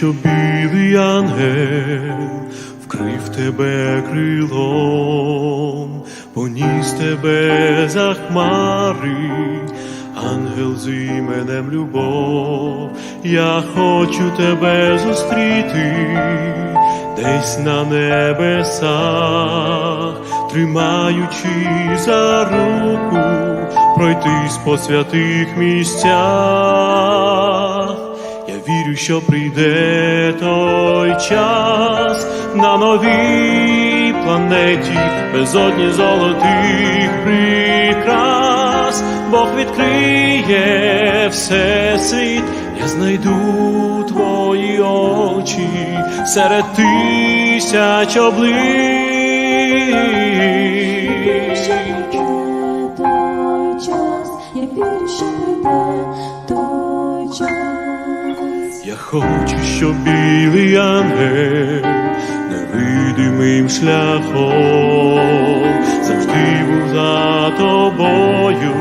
Щоб білий ангел вкрив тебе крилом, поніс тебе за хмари, ангел з іменем любов. Я хочу тебе зустріти десь на небесах, тримаючи за руку, пройтись по святих місцях. Вірю, що прийде той час на новій планеті, безодні золотих прикрас, Бог відкриє всесвіт, я знайду твої очі серед тисяч облич. я вірю, що прийде той. Я хочу, щоб білий ангел невидимим шляхом завжди був за тобою,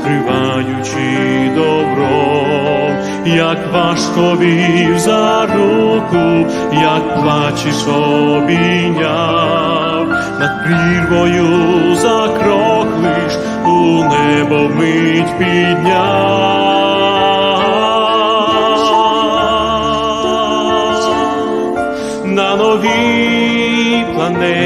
вкриваючи добром, як важко вів за руку, як плачеш обійняв, над прірвою закроклиш, у небо вмить підняв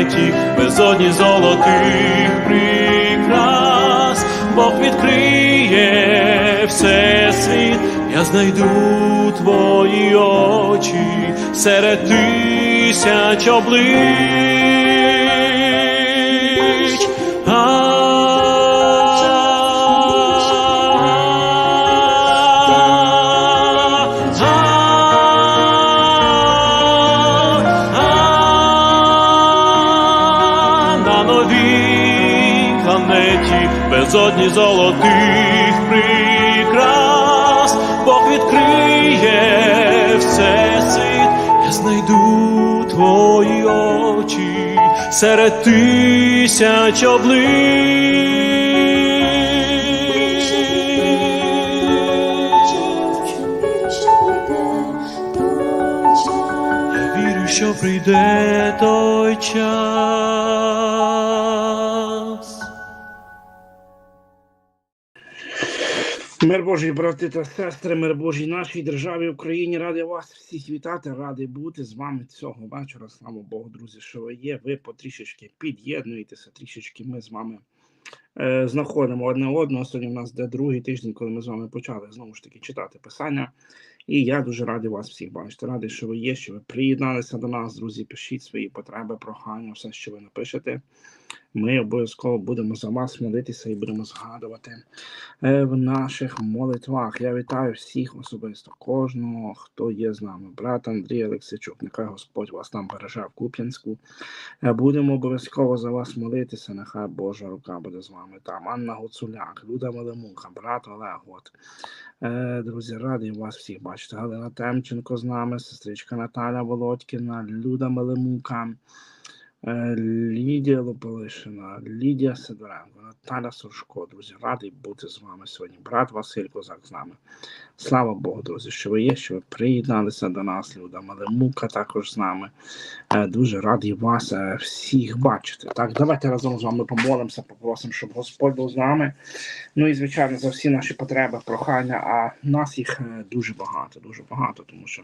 планеті, безодні золотих прикрас, Бог відкриє всесвіт, я знайду твої очі серед тисяч облич. Безодні золотих прикрас, Бог відкриє все всесвіт, я знайду твої очі серед тисяч облич. Що прийде той час. Мир Божий, брати та сестри, мир Божий нашій державі Україні. Радий вас всіх вітати, радий бути з вами цього вечора. Слава Богу, друзі, що ви є. Ви потрішечки під'єднуєтеся, трішечки ми з вами е, знаходимо одне одного. Сьогодні в нас де другий тиждень, коли ми з вами почали знову ж таки читати писання. І я дуже радий вас всіх бачити. Радий, що ви є, що ви приєдналися до нас, друзі. Пишіть свої потреби, прохання, все, що ви напишете. Ми обов'язково будемо за вас молитися і будемо згадувати е, в наших молитвах. Я вітаю всіх особисто, кожного, хто є з нами. Брат Андрій Олексійчук, нехай Господь вас там береже в Куп'янську. Е, Будемо обов'язково за вас молитися. Нехай Божа рука буде з вами там. Анна Гуцуляк, Люда Малемуха, брат Олег. От. Е, Друзі, радий вас всіх бачити. Галина Темченко з нами, сестричка Наталя Володькіна, Люда Малемука. Е, Лідія Лополишина, Лідія Сидоренко, Наталя Сушко, друзі, радий бути з вами сьогодні. Брат Василь Козак з нами. Слава Богу, друзі, що ви є, що ви приєдналися до нас, Люда Малемука також з нами. Е, Дуже радий вас е, всіх бачити. Так, давайте разом з вами помолимося, попросимо, щоб Господь був з нами. Ну і звичайно за всі наші потреби, прохання. А нас їх дуже багато, дуже багато, тому що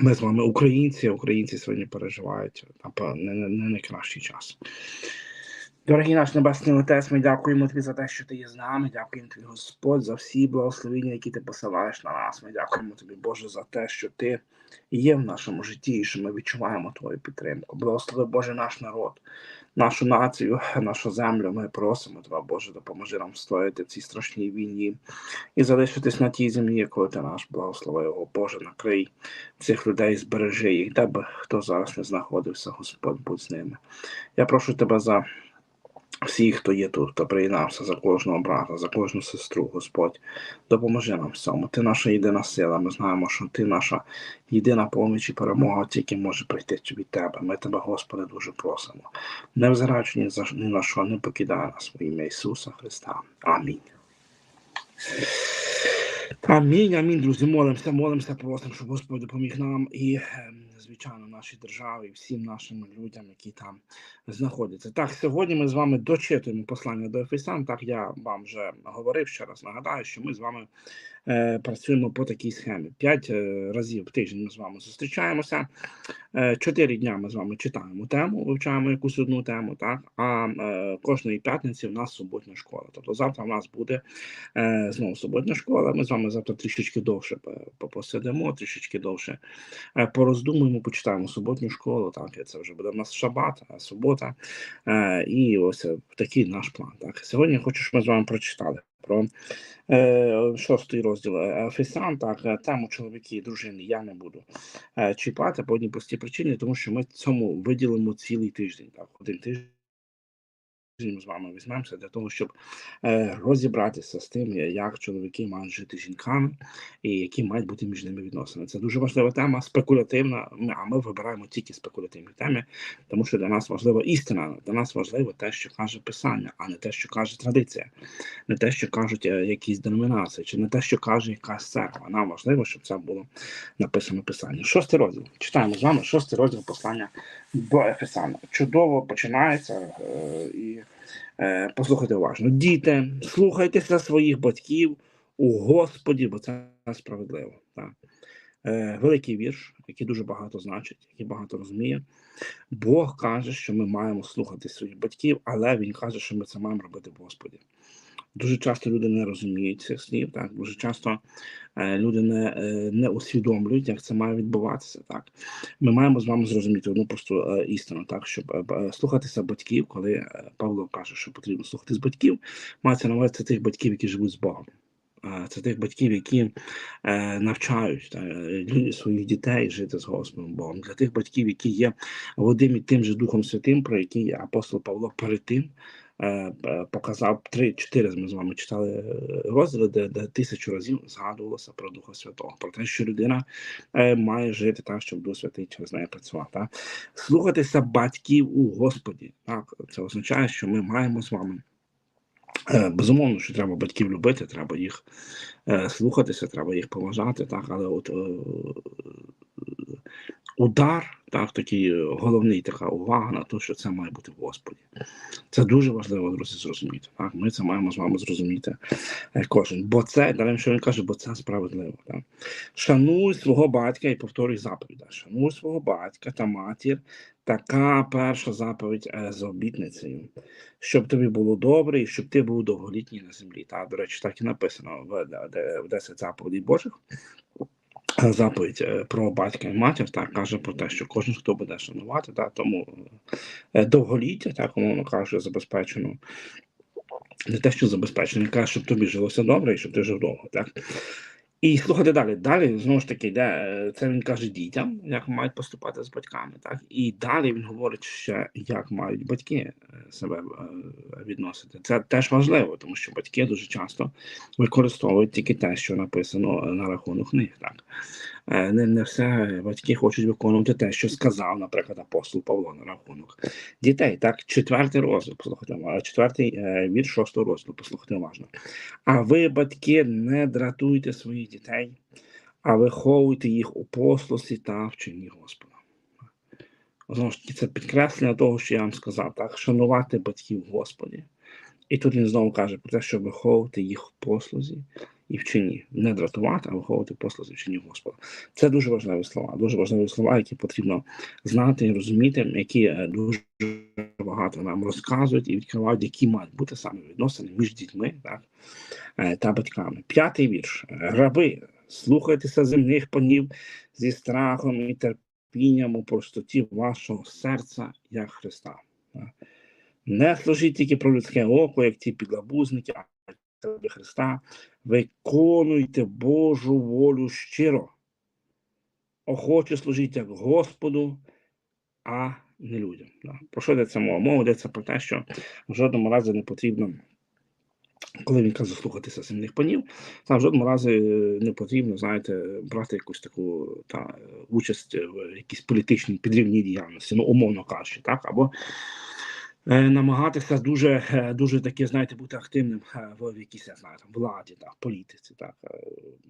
ми з вами українці, українці сьогодні переживають не, не, не найкращий час. Дорогий наш Небесний Отець, ми дякуємо тобі за те, що ти є з нами. Дякуємо тобі, Господь, за всі благословення, які ти посилаєш на нас. Ми дякуємо тобі, Боже, за те, що ти є в нашому житті, і що ми відчуваємо твою підтримку. Благослови Боже наш народ, нашу націю, нашу землю. Ми просимо тебе, Боже, допоможи нам стояти в цій страшній війні і залишитись на тій землі, якою ти наш благослови його. Боже, накрий цих людей, збережи їх, де би хто зараз не знаходився, Господь будь з ними. Я прошу тебе за всіх, хто є тут, хто приєднався за кожного брата, за кожну сестру, Господь, допоможи нам в цьому. Ти наша єдина сила. Ми знаємо, що ти наша єдина поміч і перемога, тільки може прийти від тебе. Ми тебе, Господи, дуже просимо. Не взираючи ні, за, ні на що, не покидай нас во ім'я Ісуса Христа. Амінь. Амінь, амінь, друзі. Молимося, молимося, просимо, щоб Господь допоміг нам і, ем, звичайно, нашій державі, всім нашим людям, які там знаходяться. Так, сьогодні ми з вами дочитуємо послання до Ефесян. Так, я вам вже говорив ще раз. Нагадаю, що ми з вами е, працюємо по такій схемі. П'ять е, разів в тиждень ми з вами зустрічаємося. Е, Чотири дня ми з вами читаємо тему, вивчаємо якусь одну тему. Так, а е, кожної п'ятниці в нас суботня школа. Тобто завтра в нас буде е, знову суботня школа. Ми з вами завтра трішечки довше по- посидимо, трішечки довше е, пороздумуємо, почитаємо суботню школу. Так, і це вже буде в нас шабат, субота. І ось е, такий наш план. Так, сьогодні я хочу, щоб ми з вами прочитали про е, шостий розділ Ефесян. Так, тему чоловіки і дружини я не буду чіпати по одній простій причині, тому що ми цьому виділимо цілий тиждень. Так, один тиждень. Ми з вами візьмемося для того, щоб е, розібратися з тим, як чоловіки мають жити жінками і які мають бути між ними відносини. Це дуже важлива тема, спекулятивна. А ми вибираємо тільки спекулятивні теми, тому що для нас важлива істина. Для нас важливо те, що каже писання, а не те, що каже традиція, не те, що кажуть е, якісь деномінації, чи не те, що каже якась церква. Нам важливо, щоб це було написано в писанні. Шостий розділ. Читаємо з вами шостий розділ послання до Ефесана. Чудово починається е, і е, послухайте уважно. Діти, слухайтеся своїх батьків у Господі, бо це справедливо. Так. Е, великий вірш, який дуже багато значить, який багато розуміє. Бог каже, що ми маємо слухати своїх батьків, але Він каже, що ми це маємо робити в Господі. Дуже часто люди не розуміють цих слів, так дуже часто е, люди не, е, не усвідомлюють, як це має відбуватися. Так ми маємо з вами зрозуміти одну просту е, істину, так щоб е, слухатися батьків, коли е, Павло каже, що потрібно слухатись батьків, мається на увазі це тих батьків, які живуть з Богом. Е, Це тих батьків, які е, навчають та, своїх дітей жити з Господом Богом. Для тих батьків, які є водимі тим же Духом Святим, про який апостол Павло перед тим показав три-чотири. Ми з вами читали е, розділи, де, тисячу разів згадувалося про Духа Святого, про те, що людина е, має жити так, щоб Дух Святий через неї працював. Так? Слухатися батьків у Господі. Так? Це означає, що ми маємо з вами. Е, Безумовно, що треба батьків любити, треба їх е, слухатися, треба їх поважати, так, але от е, удар, так, такий е, головний така увага на те, що це має бути в Господі. Це дуже важливо, друзі, зрозуміти. Так, ми це маємо з вами зрозуміти е, кожен. Бо це, далі що він каже, бо це справедливо. Так. Шануй свого батька і повторюй заповідь. Шануй свого батька та матір. Така перша заповідь е, з обітницею, щоб тобі було добре і щоб ти був довголітній на землі. Та, до речі, так і написано в 10 заповідей Божих. Е, Заповідь е, про батька і матір так каже про те, що кожен, хто буде шанувати, так, тому е, довголіття, так умовно кажучи, забезпечено. Не те, що забезпечено, каже, щоб тобі жилося добре і щоб ти жив довго. Так? І слухайте далі. Далі знову ж таки, йде, е, це він каже дітям, як мають поступати з батьками. Так? І далі він говорить ще, як мають батьки е, себе е, відносити. Це теж важливо, тому що батьки дуже часто використовують тільки те, що написано на рахунок них. Так? Е, Не, не все батьки хочуть виконувати те, що сказав, наприклад, апостол Павло на рахунок дітей. Так, четвертий розділ, послухайте, четвертий е, шостого розділу, послухайте уважно. А ви, батьки, не дратуйте своїх дітей, а виховуйте їх у послусі та вчині Господа. Знову ж таки, це підкреслення того, що я вам сказав, так, шанувати батьків Господі. І тут він знову каже про те, що виховувати їх в послузі і вчині. Не дратувати, а виховувати в послузі і Господа. Це дуже важливі слова, дуже важливі слова, які потрібно знати і розуміти, які е, дуже багато нам розказують і відкривають, які мають бути саме відносини між дітьми так, е, та батьками. П'ятий вірш. Раби, слухайтеся земних панів зі страхом і терпінням у простоті вашого серця, як Христа. Не служіть тільки про людське око, як ті підлабузники, а Христа. Виконуйте Божу волю щиро. Охоче служіть як Господу, а не людям. Про що йдеться мова? Мова йдеться про те, що в жодному разі не потрібно, коли він каже слухатися земних панів, там в жодному разі е, не потрібно, знаєте, брати якусь таку та, участь в якійсь політичній підрівній діяльності, ну, умовно кажучи, так, або намагатися дуже, е, дуже таки, знаєте, бути активним е, в якійсь, я знаю, там, владі, так, політиці, так. е,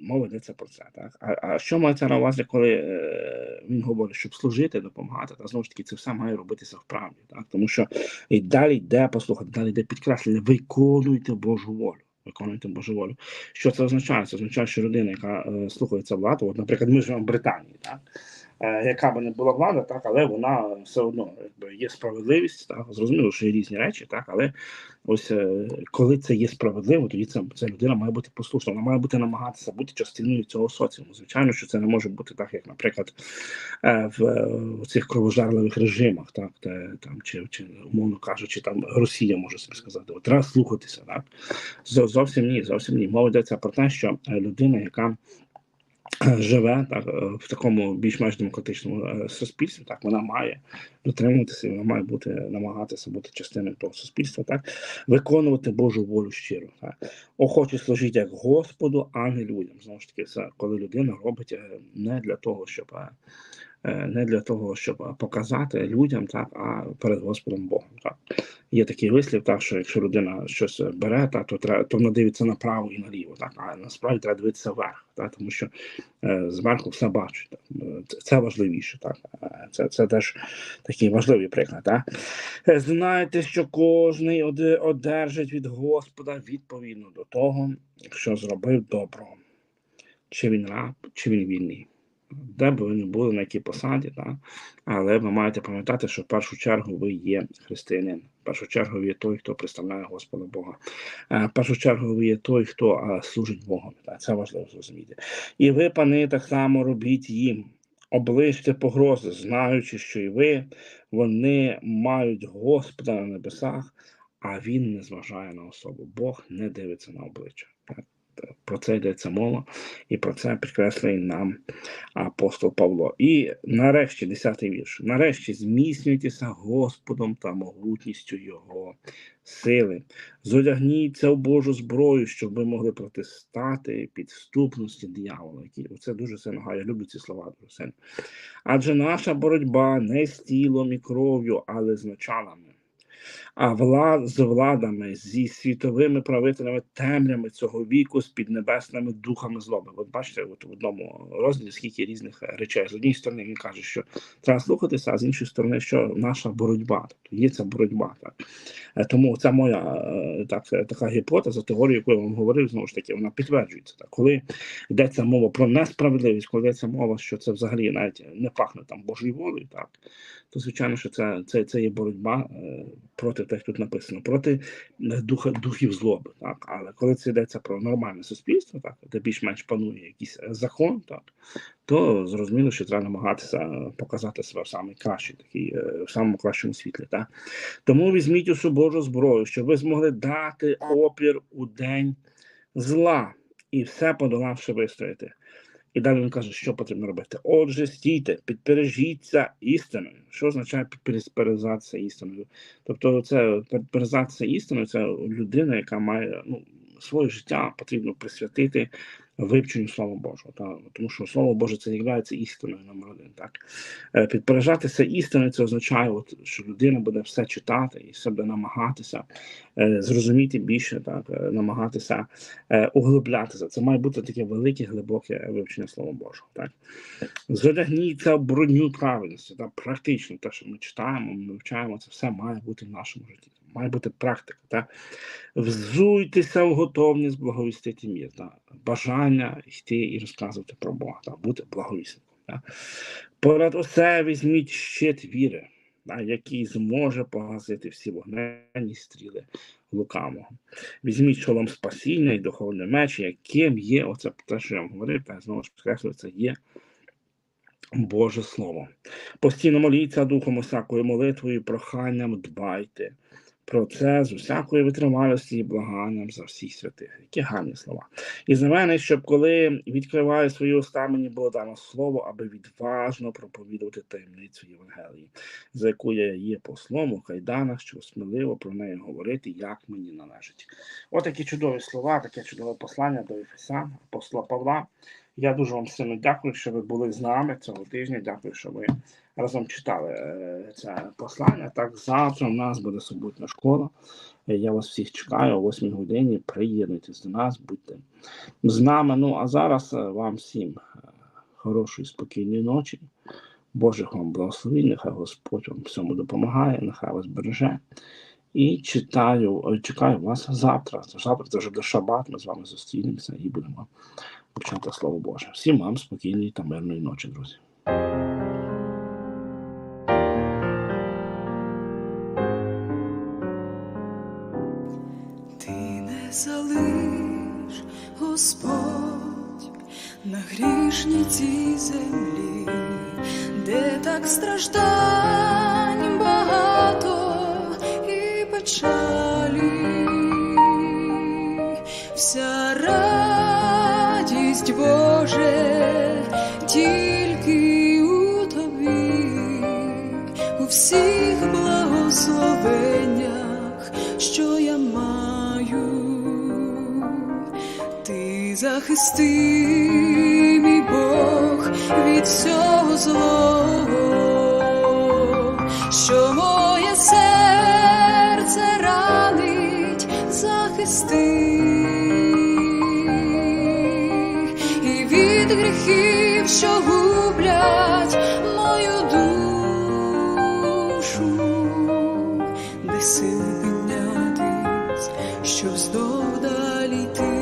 Мова йдеться про це, так. А, а що мається на увазі, коли е, він говорить, щоб служити, допомагати, та знову ж таки, це все має робитися в правді, так, тому що і далі йде, послухайте, далі йде підкреслення, виконуйте Божу волю. Виконуйте Божу волю. Що це означає? Це означає, що людина, яка е, слухається владу, от, наприклад, ми живемо в Британії, так? Е, яка би не була влада, так, але вона все одно якби, є справедливість, так, зрозуміло, що є різні речі, так, але ось е, коли це є справедливо, тоді це, ця людина має бути послушна, вона має бути намагатися бути частиною цього соціуму. Звичайно, що це не може бути так, як, наприклад, е, в, в цих кровожарливих режимах, так, де, там, чи, чи, умовно кажучи, там Росія може собі сказати, треба слухатися, так. Зо- Зовсім ні, зовсім ні. Мова йдеться про те, що людина, яка живе так, е, в такому більш-менш демократичному е, суспільстві, так вона має дотримуватися, вона має бути намагатися бути частиною того суспільства, так виконувати Божу волю щиро. Так. Охоче служити як Господу, а не людям. Знову ж таки, це коли людина робить е, не для того, щоб не для того, щоб е, показати людям, так, а перед Господом Богом. Так. Є такий вислів, так, що якщо людина щось бере, так, то треба то вона дивиться направо і наліво, так, а насправді треба дивитися вверх, так, тому що е, зверху все бачить. Так. Е, Це, важливіше, так. Е, Це, це теж такий важливий приклад. Так. Е, Знайте, що кожний одержить від Господа відповідно до того, що зробив доброго. Чи він раб, чи він вільний. Де б ви не були, на якій посаді, так? але ви маєте пам'ятати, що в першу чергу ви є християнин. В першу чергу ви є той, хто представляє Господа Бога. Е, В першу чергу ви є той, хто е, служить Богом. Так? Це важливо зрозуміти. І ви, пани, так само робіть їм. Оближте погрози, знаючи, що і ви, вони мають Господа на небесах, а він не зважає на особу. Бог не дивиться на обличчя. Так? Про це йдеться мова, і про це підкреслює нам апостол Павло. І нарешті, 10-й вірш. Нарешті зміцнюйтеся Господом та могутністю Його сили. Зодягніться в Божу зброю, щоб ви могли протистати підступності диявола. Які це дуже сильно. Я люблю ці слова дуже. Адже наша боротьба не з тілом і кров'ю, але з началами. А влад з владами, зі світовими правителями темрями цього віку, з піднебесними духами злоби. От бачите, от в одному розділі скільки різних е, речей. З однієї сторони він каже, що треба слухатися, а з іншої сторони, що наша боротьба, тобто є ця боротьба. Так. Е, Тому це моя е, так, така гіпотеза, теорія, яку я вам говорив, знову ж таки, вона підтверджується. Так. Коли йдеться мова про несправедливість, коли йдеться мова, що це взагалі навіть не пахне там Божою волею, так, то звичайно, що це, це, це є боротьба проти тих, тут написано, проти е, духа, духів злоби. Так. Але коли це йдеться про нормальне суспільство, так, де більш-менш панує якийсь е, закон, так, то зрозуміло, що треба намагатися е, показати себе в самий кращий, такий, в самому кращому світлі. Так. Тому візьміть усю Божу зброю, щоб ви змогли дати опір у день зла і все подолавши вистояти. І далі він каже, що потрібно робити. Отже, стійте, підпережіться істиною. Що означає підперезатися істиною? Тобто, це підперезатися істиною, це людина, яка має ну, своє життя потрібно присвятити вивченню Слова Божого. Та? Тому що Слово Боже це є істиною номер один. Так? Е, Підпережатися істиною, це означає, от, що людина буде все читати і себе намагатися е, зрозуміти більше, так? е, намагатися е, углублятися. Це має бути таке велике, глибоке вивчення Слова Божого. Так? Задягніться в броню правильності, так? практично те, що ми читаємо, ми вивчаємо, це все має бути в нашому житті. Має бути практика. Так? Взуйтеся в готовність благовістити мір. Так? Бажання йти і розказувати про Бога, так? бути благовісником. Понад усе візьміть щит віри, так? який зможе погасити всі вогненні стріли лукавого. Візьміть шолом спасіння і духовний меч, яким є, оце те, що я вам говорив, та знову ж підкреслюю, це є Боже Слово. Постійно моліться духом усякою молитвою, проханням дбайте. Про це з усякої витривалості і благанням за всіх святих. Які гарні слова. І за мене, щоб коли відкриваю свої уста, мені було дано слово, аби відважно проповідувати таємницю Євангелії, за яку я є послом у кайданах, щоб сміливо про неї говорити, як мені належить. От такі чудові слова, таке чудове послання до Ефесян, апостола Павла. Я дуже вам сильно дякую, що ви були з нами цього тижня. Дякую, що ви разом читали е, це послання. Так, завтра у нас буде суботня школа. Е, Я вас всіх чекаю о 8 годині. Приєднуйтесь до нас, будьте з нами. Ну а зараз е, вам всім хорошої, спокійної ночі. Божих вам благословень, нехай Господь вам всьому допомагає, нехай вас береже. І читаю, чекаю вас завтра. Завтра це вже до шабат. Ми з вами зустрінемося і будемо почати Слово Боже. Всім вам спокійної та мирної ночі, друзі. Ти не залиш, Господь, на грішній цій землі, де так страждань багато і печалі, тільки у тобі, у всіх благословеннях, що я маю, ти захисти, мій Бог, від всього злого, що моє серце ранить, захисти. Що гублять мою душу, де сил піднятись, щоб здовдалі йти.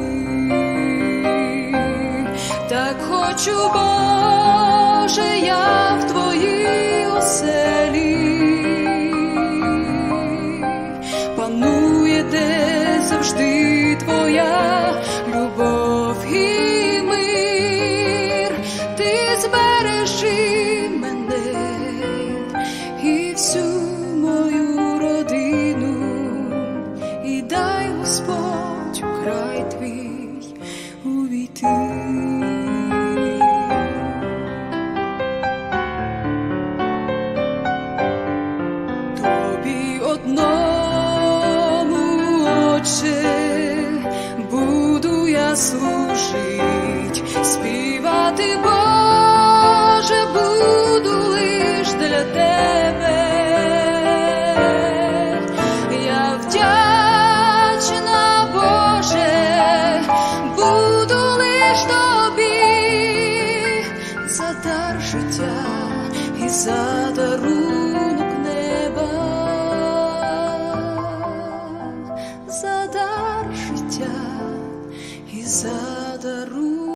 Так хочу, Отче, буду я служить, співати, Боже, буду лиш для тебе.